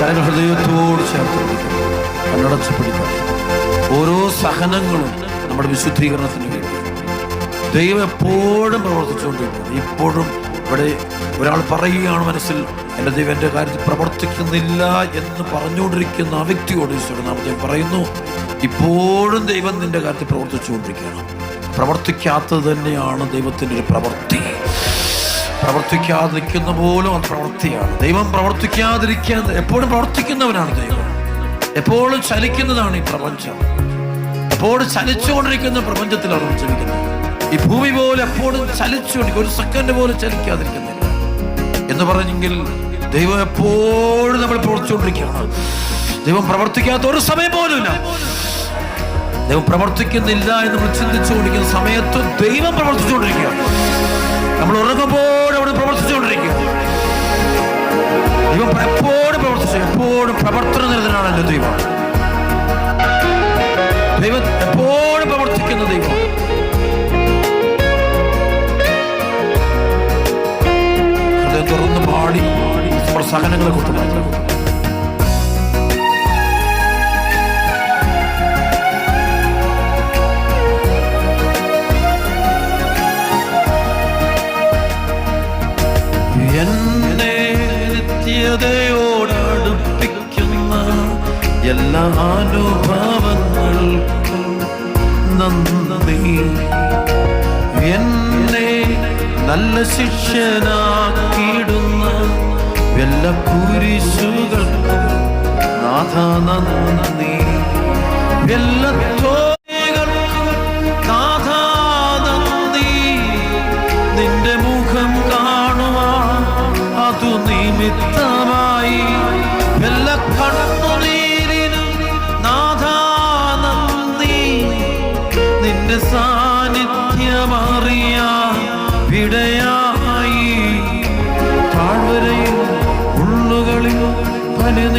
കരങ്ങൾ ഹൃദയത്തോട് ചേർത്ത് പിടിക്കണം കണ്ണടച്ച് ഓരോ സഹനങ്ങളും നമ്മുടെ വിശുദ്ധീകരണത്തിന് വേണ്ടി. ദൈവം എപ്പോഴും പ്രവർത്തിച്ചുകൊണ്ടിരിക്കുന്നു ഇപ്പോഴും ഇവിടെ ഒരാൾ പറയുകയാണ് മനസ്സിൽ എന്റെ ദൈവം എന്റെ കാര്യത്തിൽ പ്രവർത്തിക്കുന്നില്ല എന്ന് പറഞ്ഞുകൊണ്ടിരിക്കുന്ന ആ വ്യക്തിയോട് ഈശോയുടെ നാമത്തെ പറയുന്നു ഇപ്പോഴും ദൈവം നിന്റെ കാര്യത്തിൽ പ്രവർത്തിച്ചുകൊണ്ടിരിക്കുകയാണ്. പ്രവർത്തിക്കാത്തത് തന്നെയാണ് ദൈവത്തിന്റെ ഒരു പ്രവൃത്തി. പ്രവർത്തിക്കാതെ നിൽക്കുന്ന പോലും അത് പ്രവൃത്തിയാണ്. ദൈവം പ്രവർത്തിക്കാതിരിക്കാൻ എപ്പോഴും പ്രവർത്തിക്കുന്നവനാണ് ദൈവം. എപ്പോഴും ചലിക്കുന്നതാണ് ഈ പ്രപഞ്ചം. എപ്പോഴും ചലിച്ചുകൊണ്ടിരിക്കുന്ന പ്രപഞ്ചത്തിലാണ് നമ്മൾ ജീവിക്കുന്നത്. ഈ ഭൂമി പോലെ എപ്പോഴും ചലിച്ചുകൊണ്ടിരിക്കും. ഒരു സെക്കൻഡ് പോലും ചലിക്കാതിരിക്കുന്നില്ല. എന്ന് പറഞ്ഞെങ്കിൽ ദൈവം എപ്പോഴും നമ്മൾ പ്രവർത്തിച്ചുകൊണ്ടിരിക്കുകയാണ്. ദൈവം പ്രവർത്തിക്കാത്ത ഒരു സമയം പോലുമില്ല ദൈവം പ്രവർത്തിക്കുന്നില്ല എന്ന് നമ്മൾ ചിന്തിച്ചുകൊണ്ടിരിക്കുന്ന സമയത്ത് ദൈവം പ്രവർത്തിച്ചുകൊണ്ടിരിക്കുക നമ്മൾ ഉറങ്ങുമ്പോൾ അവിടെ പ്രവർത്തിച്ചുകൊണ്ടിരിക്കുക ദൈവം എപ്പോഴും പ്രവർത്തിച്ചു എപ്പോഴും പ്രവർത്തന നിരതനാണ് എന്റെ ദൈവം. ദൈവം എപ്പോഴും പ്രവർത്തിക്കുന്ന ദൈവം. ഹൃദയം തുറന്ന് പാടി നമ്മുടെ സഹനങ്ങളെ കൊടുത്തു മാറ്റാം എന്നെ നിത്യതയോടടുപ്പിക്കുന്ന എല്ലാ അനുഭവങ്ങൾക്കും നന്ദി. എന്നെ നല്ല ശിഷ്യനാക്കിയിടുന്ന എല്ലാ കുരിശുകൾക്കും നാഥ നന്ദി. എല്ലാ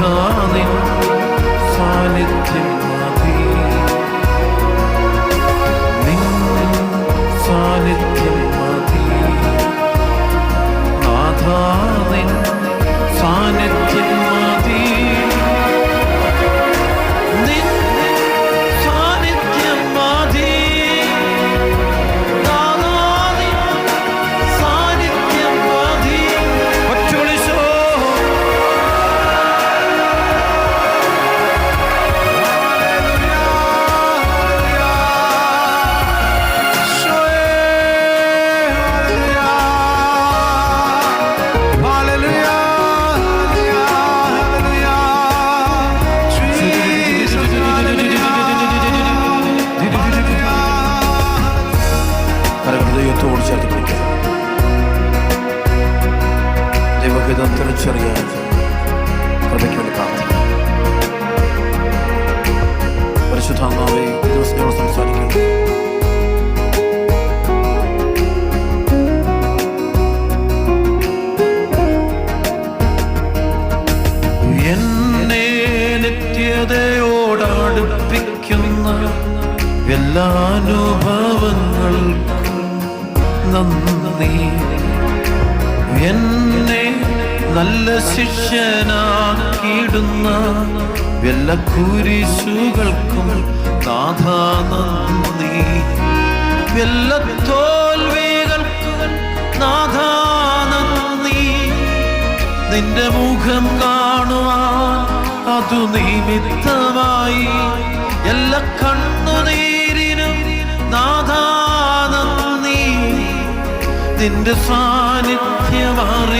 നാഥാ നിൻ തിരിച്ചറിയാൻ കൃപയ്ക്ക് വേണ്ടി പ്രാർത്ഥിക്കാം പരിശുദ്ധാത്മാവെ ദിവസം ഞങ്ങൾ സംസാരിക്കുന്നു. എന്നെ നിത്യതയോടടുപ്പിക്കുന്ന എല്ലാ അനുഭവങ്ങൾക്കും നന്ദി. എന്നെ നല്ല ശിഷ്യനാക്കിയിടുന്ന വല്ല കുരിശുകൾക്കും നാഥ നന്ദി. എല്ലാ തോൽവികൾക്കും നന്ദി. നിന്റെ മുഖം കാണുവാൻ അതു നിമിത്തമായി എല്ലാ കണ്ണുനീരിനും നാഥാ നന്ദി. നിന്റെ സാന്നിധ്യമറിയാൻ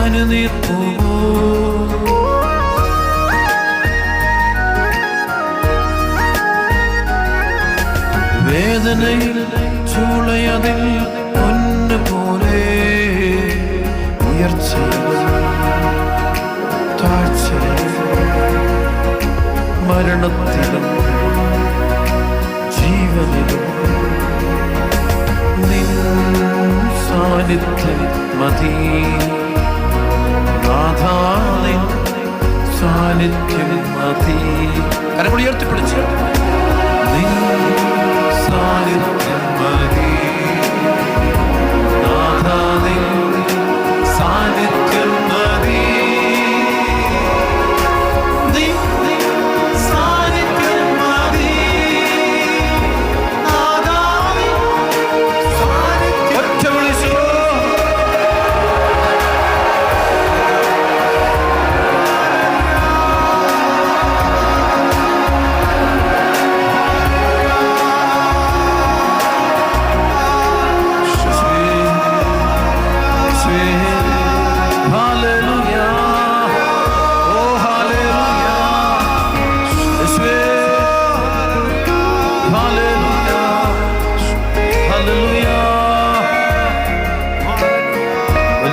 പനിനീർ പോവോ വേദനയിൽ ചൂളയതിൽ പൊന്നു പോലെ ഉയർച്ച താഴ്ച മരണത്തിലും ജീവനിലും സാന്നിധ്യം മതി.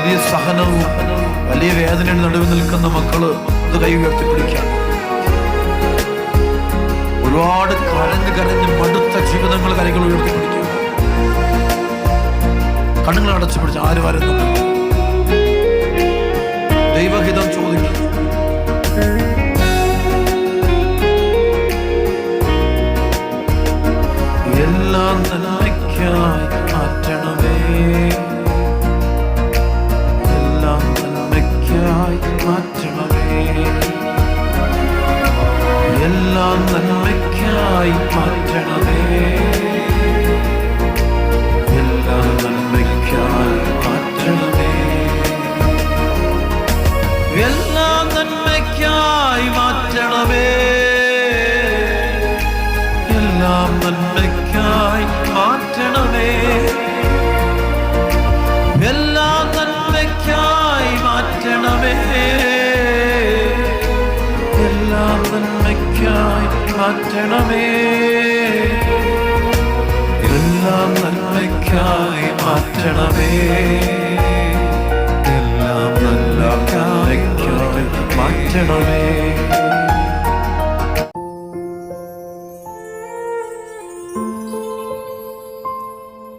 വലിയ സഹനവും വലിയ വേദനയുടെ നടുവിൽ നിൽക്കുന്ന മക്കൾ അത് കൈ ഉയർത്തിപ്പിടിക്കാം. ഒരുപാട് കരഞ്ഞ് കരഞ്ഞ് മടുത്ത ജീവിതങ്ങൾ കൈകൾ ഉയർത്തിപ്പിടിക്കുക കണ്ണുകൾ അടച്ചു പിടിച്ച് ആര് വരുന്നുണ്ട് മാറ്റണമേ. എല്ലാം നന്മയ്ക്കായി മാറ്റണമേ. എല്ലാം നല്ല നന്മയ്ക്കായി മാറ്റണമേ.